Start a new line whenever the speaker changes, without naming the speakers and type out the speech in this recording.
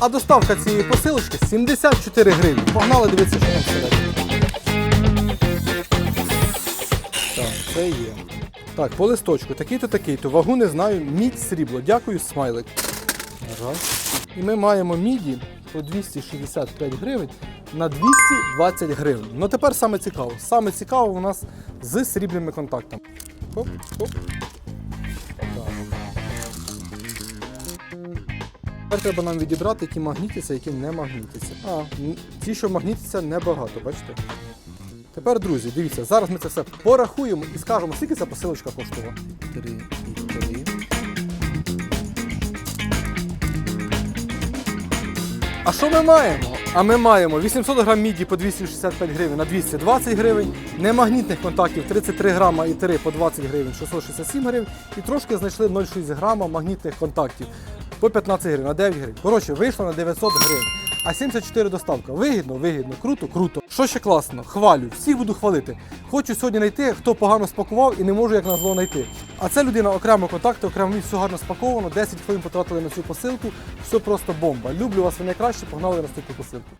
А доставка цієї посилочки 74 гривні. Погнали дивитися, що нам всередині. Так, це є. Так, по листочку, такий-то, такий-то. Вагу не знаю, мідь срібло. Дякую, смайлик. Раз. І ми маємо міді по 265 гривень на 220 гривень. Ну тепер саме цікаво. Саме цікаво у нас з срібними контактами. Хоп, хоп. Тепер треба нам відібрати, які магнітяться, які не магнітяться. А, ті, що магнітяться, небагато, бачите? Тепер, друзі, дивіться, зараз ми це все порахуємо і скажемо, скільки ця посилочка коштувала. Три і три. А що ми маємо? А ми маємо 800 грам міді по 265 гривень на 220 гривень, немагнітних контактів 33 грама і 3 по 20 гривень 667 гривень, і трошки знайшли 0,6 грама магнітних контактів по 15 гривень на 9 гривень. Коротше, вийшло на 900 гривень. А 74 доставка. Вигідно, вигідно, круто, круто. Що ще класно? Хвалю, всіх буду хвалити. Хочу сьогодні знайти, хто погано спакував і не можу як назло знайти. А це людина окремо контакти, окремо все гарно спаковано. 10 хвилин потратили на цю посилку. Все просто бомба. Люблю вас, ви найкраще, погнали на наступну посилку.